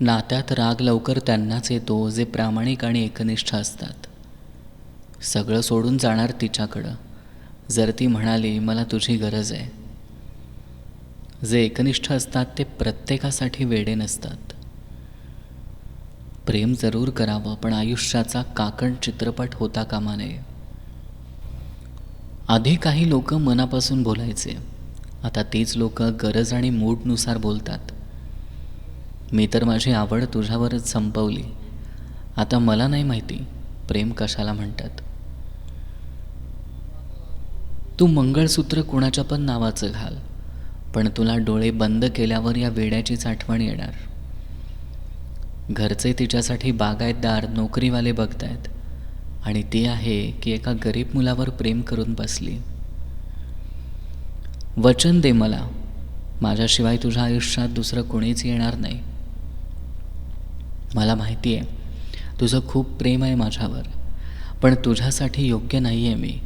नात्यात राग लवकर त्यांनाच येतो जे प्रामाणिक आणि एकनिष्ठ असतात. सगळं सोडून जाणार तिच्याकडं. जर ती म्हणाली मला तुझी गरज आहे. जे एकनिष्ठ असतात ते प्रत्येकासाठी वेडे नसतात. प्रेम जरूर करावं पण आयुष्याचा काकण चित्रपट होता कामा नये. आधी काही लोक मनापासून बोलायचे. आता तीच लोक गरज आणि मूडनुसार बोलतात. मी तर माझी आवड तुझ्यावरच संपवली. आता मला नाही माहिती प्रेम कशाला म्हणतात. तू मंगळसूत्र कुणाच्या पण नावाचं घाल पण तुला डोळे बंद केल्यावर या वेड्याचीच आठवण येणार. घरचे तिच्यासाठी बागायतदार नोकरीवाले बघतायत आणि ती आहे की एका गरीब मुलावर प्रेम करून बसली. वचन दे मला माझ्याशिवाय तुझ्या आयुष्यात दुसरं कोणीच येणार नाही. मला माहिती आहे तुझं खूप प्रेम आहे माझ्यावर. पण तुझ्यासाठी योग्य नाही आहे मी.